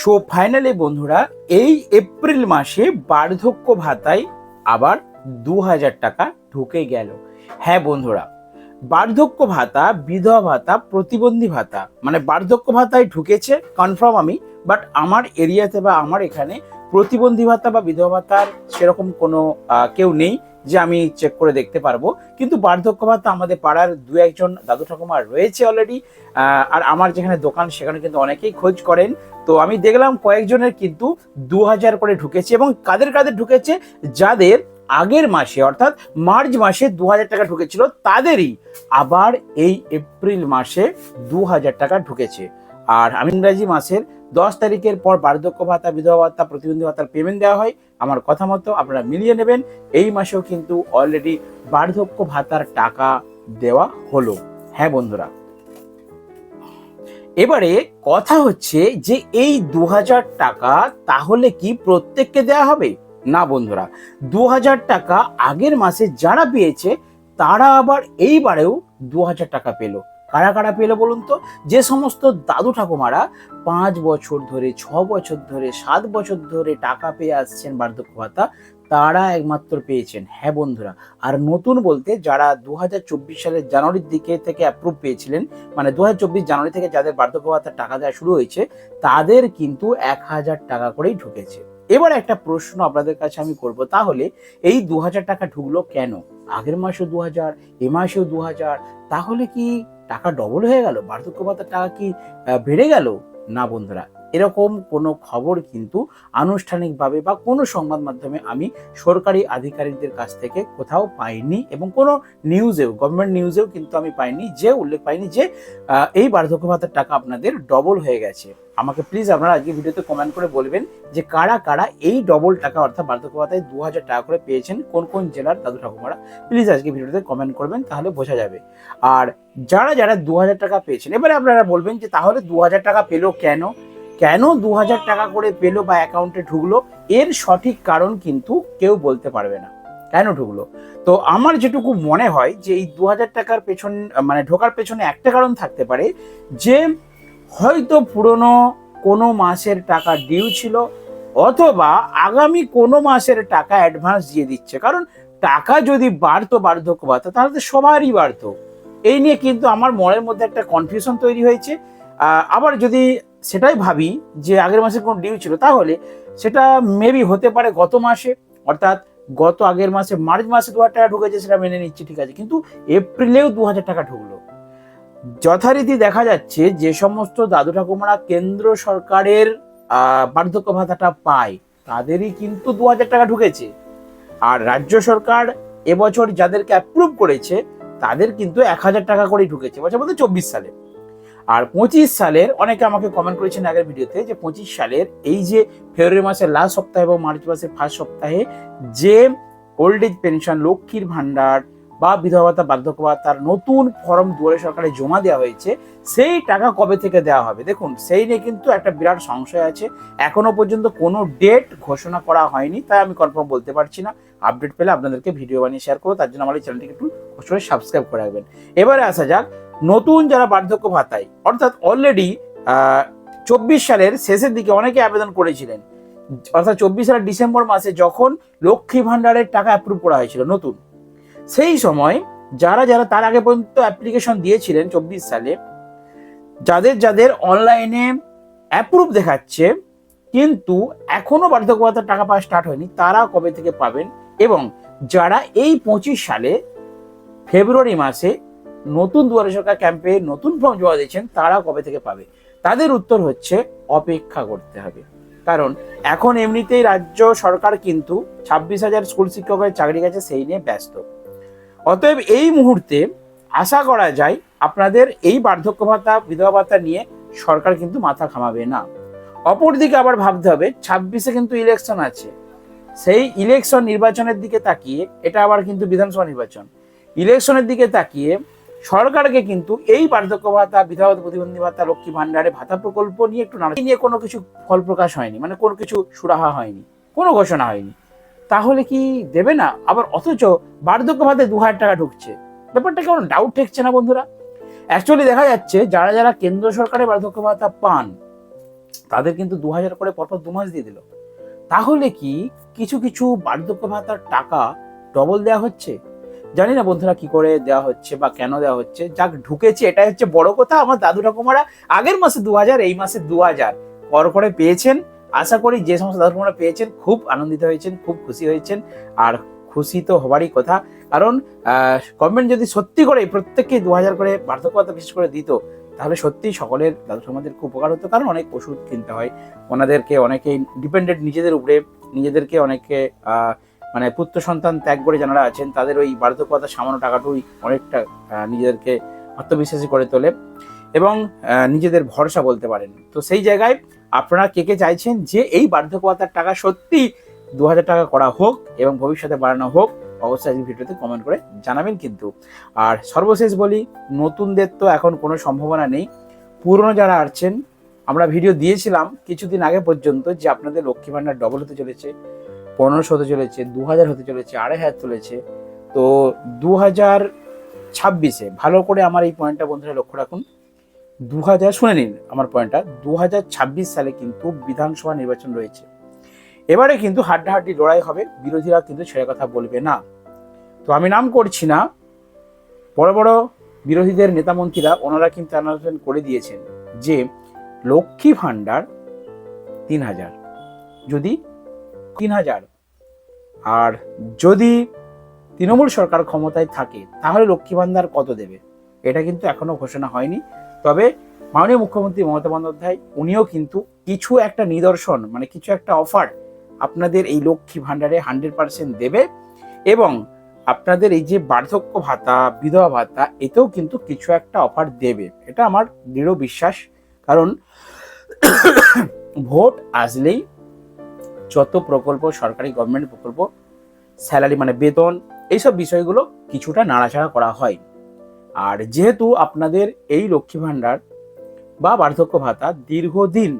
So finally বন্ধুরা, এই April মাসে বার্ধক্য ভাতায় আবার দু হাজার টাকা ঢুকে গেল। হ্যাঁ বন্ধুরা, বার্ধক্য ভাতা, বিধবা ভাতা, প্রতিবন্ধী ভাতা মানে বার্ধক্য ভাতায় ঢুকেছে কনফার্ম আমি বাট আমার এরিয়াতে বা আমার এখানে প্রতিবন্ধী ভাতা বা বিধবা ভাতার সেরকম কোনো কেউ নেই। যে আমি চেক করে দেখতে পারব। কিন্তু বার্ধক্য ভাতা আমাদের পাড়ার দু একজন দাদু ঠাকুমা রয়েছে অলরেডি আর আমার যেখানে দোকান সেখানে কিন্তু অনেকেই খোঁজ করেন। তো আমি দেখলাম কয়েকজনের কিন্তু দু হাজার করে ঢুকেছে এবং কাদের কাদের ঢুকেছে? যাদের আগের মাসে, অর্থাৎ মার্চ মাসে দু হাজার টাকা ঢুকেছিল, তাদেরই আবার এই এপ্রিল মাসে দু হাজার টাকা ঢুকেছে। আর আমি ইংরাজি মাসের দশ তারিখের পর বার্ধক্য ভাতা, বিধবা ভাতা, প্রতিবন্ধী ভাতার পেমেন্ট দেওয়া হয়। আমার কথা মতো আপনারা মিলিয়ে নেবেন। এই মাসেও কিন্তু অলরেডি বার্ধক্য ভাতার টাকা দেওয়া হলো। হ্যাঁ বন্ধুরা। এবারে কথা হচ্ছে যে এই দু হাজার টাকা তাহলে কি প্রত্যেককে দেওয়া হবে? না বন্ধুরা। দু হাজার টাকা আগের মাসে যারা পেয়েছে, তারা আবার এইবারেও দু হাজার টাকা পেল। কারা কারা পেল বলুন তো? যে সমস্ত দাদু ঠাকুমারা পাঁচ বছর ধরে, ছ বছর ধরে, সাত বছর ধরে টাকা পেয়ে আসছেন বার্ধক্য ভাতা তারা একমাত্র পেয়েছেন। হ্যাঁ বন্ধুরা, আর নতুন বলতে যারা দু হাজার চব্বিশ সালের জানুয়ারির দিকে থেকে অ্যাপ্রুভ পেয়েছিলেন মানে দু হাজার চব্বিশ জানুয়ারি থেকে যাদের বার্ধক্য ভাতার টাকা দেওয়া শুরু হয়েছে, তাদের কিন্তু এক হাজার টাকা করেই ঢুকেছে। এবার একটা প্রশ্ন আপনাদের কাছে আমি করব, তাহলে এই দু হাজার টাকা ঢুকলো কেন? আগের মাসেও দু হাজার এ মাসেও দু হাজার তাহলে কি টাকা ডবল হয়ে গেল? বার্ধক্য ভাতার টাকা কি বেড়ে গেল? না বন্ধুরা এরকম কোনো খবর কিন্তু আনুষ্ঠানিকভাবে বা কোনো সংবাদ মাধ্যমে আমি সরকারি আধিকারিকদের কাছ থেকে কোথাও পাইনি এবং কোনো নিউজেও গভর্নমেন্ট নিউজেও কিন্তু আমি পাইনি, যে উল্লেখ পাইনি যে এই বার্ধক্য ভাতার টাকা আপনাদের ডবল হয়ে গেছে। আমাকে প্লিজ আপনারা আজকে ভিডিওতে কমেন্ট করে বলবেন যে কারা কারা এই ডবল টাকা অর্থাৎ বার্ধক্য ভাতায় দু হাজার টাকা করে পেয়েছেন, কোন কোন জেলার দাদু ঠাকুমারা। প্লিজ আজকে ভিডিওতে কমেন্ট করবেন, তাহলে বোঝা যাবে। আর যারা যারা দু হাজার টাকা পেয়েছেন, এবারে আপনারা বলবেন যে তাহলে দু হাজার টাকা পেল কেন? কেন দু হাজার টাকা করে পেল বা অ্যাকাউন্টে ঢুকলো? এর সঠিক কারণ কিন্তু কেউ বলতে পারবে না। কেন ঢুকলো? তো আমার যেটুকু মনে হয় যে এই দু হাজার টাকার পেছন মানে ঢোকার পেছনে একটা কারণ থাকতে পারে যে হয়তো পুরনো কোনো মাসের টাকা ডিউ ছিল অথবা আগামী কোনো মাসের টাকা অ্যাডভান্স দিয়ে দিচ্ছে। কারণ টাকা যদি বাড়তো, বার্ধক্য ভাতা তাহলে তো সবারই বাড়তো। এই নিয়ে কিন্তু আমার মনের মধ্যে একটা কনফিউশন তৈরি হয়েছে। আবার যদি সেটাই ভাবি যে আগের মাসে কোনো ডিউ ছিল, তাহলে সেটা মেবি হতে পারে গত মাসে, অর্থাৎ গত আগের মাসে, মার্চ মাসে দু হাজার টাকা ঢুকেছে সেটা মেনে নিচ্ছি, ঠিক আছে। কিন্তু এপ্রিলেও দু হাজার টাকা ঢুকলো। যথারীতি দেখা যাচ্ছে যে সমস্ত দাদু ঠাকুমারা কেন্দ্র সরকারের বার্ধক্য ভাতাটা পায়, তাদেরই কিন্তু দু হাজার টাকা ঢুকেছে। আর রাজ্য সরকার এবছর যাদেরকে অ্যাপ্রুভ করেছে, তাদের কিন্তু এক হাজার টাকা করেই ঢুকেছে, বছর বলতে চব্বিশ সালে। আর পঁচিশ সালের, অনেকে আমাকে কমেন্ট করেছেন আগের ভিডিওতে যে পঁচিশ সালের এই যে ফেব্রুয়ারি মাসের লাস্ট সপ্তাহে এবং মার্চ মাসের ফার্স্ট সপ্তাহে যে ওল্ড এজ পেনশন লক্ষ্মীর ভাণ্ডার বা বিধবা ভাতা, বার্ধক্য ভাতার নতুন ফর্ম দুয়ারে সরকারে জমা দেওয়া হয়েছে, সেই টাকা কবে থেকে দেওয়া হবে? দেখুন, সেই নিয়ে কিন্তু একটা বিরাট সংশয় আছে। এখনও পর্যন্ত কোনো ডেট ঘোষণা করা হয়নি, তাই আমি কনফার্ম বলতে পারছি না। আপডেট পেলে আপনাদেরকে ভিডিও বানিয়ে শেয়ার করব, তার জন্য আমার এই চ্যানেলটিকে একটু সাবস্ক্রাইব করে রাখবেন। এবারে আসা যাক নতুন যারা বার্ধক্য ভাতায়, অর্থাৎ অলরেডি চব্বিশ সালের শেষের দিকে অনেকে আবেদন করেছিলেন। অর্থাৎ চব্বিশ সালের ডিসেম্বর মাসে যখন লক্ষ্মী ভান্ডারের টাকা অ্যাপ্রুভ করা হয়েছিল নতুন। সেই সময় যারা যারা তার আগে পর্যন্ত অ্যাপ্লিকেশন দিয়েছিলেন চব্বিশ সালে, যাদের যাদের অনলাইনে অ্যাপ্রুভ দেখাচ্ছে, কিন্তু এখনও বার্ধক্য ভাতার টাকা পাওয়া স্টার্ট হয়নি তারা কবে থেকে পাবেন? এবং যারা এই পঁচিশ সালে, ফেব্রুয়ারি মাসে নতুন দুয়ারে সরকার ক্যাম্পে নতুন ফর্ম জমা দিয়েছেন তারা কবে থেকে পাবে? তাদের উত্তর হচ্ছে অপেক্ষা করতে হবে। কারণ এখন এমনিতেই রাজ্য সরকার কিন্তু ছাব্বিশ হাজার স্কুল শিক্ষকের চাকরি গেছে, সেই নিয়ে ব্যস্ত। অতএব এই মুহূর্তে আশা করা যায় আপনাদের এই বার্ধক্য ভাতা, বিধবা ভাতা নিয়ে সরকার কিন্তু মাথা ঘামাবে না। অপরদিকে আবার ভাবতে হবে, ছাব্বিশে কিন্তু ইলেকশন আছে। সেই ইলেকশন নির্বাচনের দিকে তাকিয়ে, এটা আবার কিন্তু বিধানসভা নির্বাচন। ইলেকশনের দিকে তাকিয়ে সরকারকে কিন্তু এই বার্ধক্য ভাতা বিধবা প্রতিবন্ধী ভাতা লক্ষ্মী ভান্ডারে ভাতা প্রকল্প নিয়ে একটু নানা নিয়ে কোনো কিছু ফল প্রকাশ হয়নি মানে কোনো কিছু সুরাহা হয়নি, কোনো ঘোষণা হয়নি। তাহলে কি দেবে না? আবার অথচ বার্ধক্য ভাতায় দু হাজার টাকা ঢুকছে। ব্যাপারটা কেমন? ডাউট ঠেকছে না বন্ধুরা? অ্যাকচুয়ালি দেখা যাচ্ছে যারা যারা কেন্দ্র সরকারের বার্ধক্য ভাতা পান, তাদের কিন্তু দু হাজার করে পরপর দু মাস দিয়ে দিল। তাহলে কি কিছু কিছু বার্ধক্য ভাতার টাকা ডবল দেওয়া হচ্ছে? জানি না বন্ধুরা কি করে দেওয়া হচ্ছে বা কেন দেওয়া হচ্ছে। যাক, ঢুকেছে, এটাই হচ্ছে বড় কথা। আমার দাদু ঠাকুমারা আগের মাসে দু হাজার, এই মাসে দু হাজার। কর করে পেয়েছেন। আশা করি যে সমস্ত দাদু ঠাকুমারা পেয়েছেন, খুব আনন্দিত হয়েছেন, খুব খুশি হয়েছেন। আর খুশি তো হবারই কথা। কারণ গভর্নমেন্ট যদি সত্যি করে প্রত্যেককে দু হাজার করে বার্ধক্য বিশেষ করে দিত, তাহলে সত্যি সকলের দাদু ঠাকুমাদের খুব উপকার হতো। কারণ অনেক ওষুধ কিনতে হয়। ওনাদেরকে অনেকেই ডিপেন্ডেন্ট নিজেদের উপরে, নিজেদেরকে অনেকে মানে পুত্র সন্তান ত্যাগ করে যারা আছেন, তাদের ওই বার্ধক্য ভাতার সামান্য টাকাটুই অনেকটা নিজেদেরকে আত্মবিশ্বাসী করে তোলে এবং নিজেদের ভরসা বলতে পারেন। তো সেই জায়গায় আপনারা কে কে চাইছেন যে এই বার্ধক্য ভাতার টাকা সত্যি দু হাজার টাকা করা হোক এবং ভবিষ্যতে বাড়ানো হোক, অবশ্যই ভিডিওতে কমেন্ট করে জানাবেন কিন্তু। আর সর্বশেষ বলি, নতুনদের তো এখন কোনো সম্ভাবনা নেই। পুরনো যারা আছেন, আমরা ভিডিও দিয়েছিলাম কিছুদিন আগে পর্যন্ত যে আপনাদের লক্ষ্মী ভাণ্ডার ডবল হতে চলেছে। পনেরোশো হতে চলেছে দু হাজার হতে চলেছে, আড়াই হাজার চলেছে। তো দু হাজার ছাব্বিশে ভালো করে আমার এই পয়েন্টটা বন্ধুরা লক্ষ্য রাখুন। দু হাজার শুনে নিন আমার পয়েন্টটা দু হাজার ছাব্বিশ সালে কিন্তু বিধানসভা নির্বাচন রয়েছে। এবারে কিন্তু হাড্ডাহাড্ডি লড়াই হবে, বিরোধীরা কিন্তু ছেড়ে কথা বলবে না। তো আমি নাম করছি না, বড় বড় বিরোধীদের নেতামন্ত্রীরা ওনারা কিন্তু অ্যানাউন্সমেন্ট করে দিয়েছেন যে লক্ষ্মী ভাণ্ডার তিন হাজার। যদি তিন হাজার আর যদি তৃণমূল সরকার ক্ষমতায় থাকে, তাহলে লক্ষ্মী ভান্ডার কত দেবে? এটা কিন্তু এখনও ঘোষণা হয়নি। তবে মাননীয় মুখ্যমন্ত্রী মমতা বন্দ্যোপাধ্যায়, উনিও কিন্তু কিছু একটা নিদর্শন মানে কিছু একটা অফার আপনাদের এই লক্ষ্মী ভাণ্ডারে হান্ড্রেড পার্সেন্ট দেবে এবং আপনাদের এই যে বার্ধক্য ভাতা, বিধবা ভাতা, এতেও কিন্তু কিছু একটা অফার দেবে। এটা আমার দৃঢ় বিশ্বাস। কারণ ভোট আসলেই যত প্রকল্প, সরকারি গভর্নমেন্ট প্রকল্প স্যালারি মানে বেতন, এইসব বিষয়গুলো কিছুটা নাড়াচাড়া করা হয়। আর যেহেতু আপনাদের এই লক্ষ্মী ভাণ্ডার বা বার্ধক্য ভাতা দীর্ঘদিন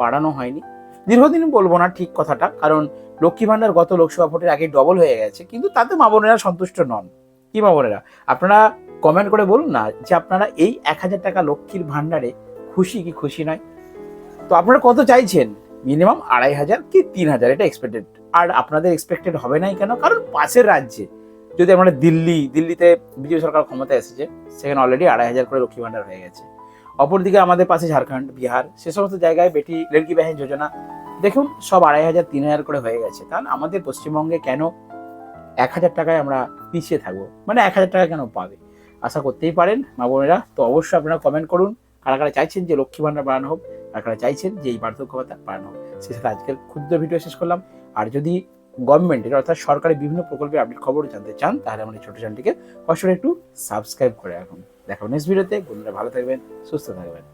বাড়ানো হয়নি, দীর্ঘদিন বলব না ঠিক কথাটা, কারণ লক্ষ্মী ভাণ্ডার গত লোকসভা ভোটের আগে ডবল হয়ে গেছে, কিন্তু তাতে মা বোনেরা সন্তুষ্ট নন। কি মা বোনেরা? আপনারা কমেন্ট করে বলুন না যে আপনারা এই এক হাজার টাকা লক্ষ্মীর ভাণ্ডারে খুশি কি খুশি নয়? তো আপনারা কত চাইছেন? মিনিমাম আড়াই হাজার কি তিন হাজার, এটা এক্সপেক্টেড আর আপনাদের এক্সপেক্টেড হবে নাই কেন? কারণ পাশের রাজ্যে, যদি আমরা দিল্লি, দিল্লিতে বিজেপি সরকার ক্ষমতায় এসেছে, সেখানে অলরেডি আড়াই হাজার করে লক্ষ্মী ভাণ্ডার হয়ে গেছে। অপরদিকে আমাদের পাশে ঝাড়খণ্ড, বিহার, সে সমস্ত জায়গায় বেটি লড়কি বাহিনী যোজনা। দেখুন, সব আড়াই হাজার, তিন হাজার করে হয়ে গেছে। তাহলে আমাদের পশ্চিমবঙ্গে কেন এক হাজার টাকায় আমরা পিছিয়ে থাকব? মানে এক হাজার টাকা কেন পাবে? আশা করতেই পারেন, মা বোনেরা। তো অবশ্যই আপনারা কমেন্ট করুন, কারা কারা চাইছেন যে লক্ষ্মী ভাণ্ডার বাড়ানো হোক কারা চাইছেন যে এই বার্ধক্য ভাতা বাড়ানো হোক। সে সাথে আজকের ক্ষুদ্র ভিডিও শেষ করলাম। আর যদি গভর্নমেন্টের অর্থাৎ সরকারের বিভিন্ন প্রকল্পের আপনি খবর জানতে চান, তাহলে আমাদের ছোট চ্যানেলটিকে কষ্ট একটু সাবস্ক্রাইব করে রাখুন। দেখা নেক্সট ভিডিওতে বন্ধুরা ভালো থাকবেন, সুস্থ থাকবেন।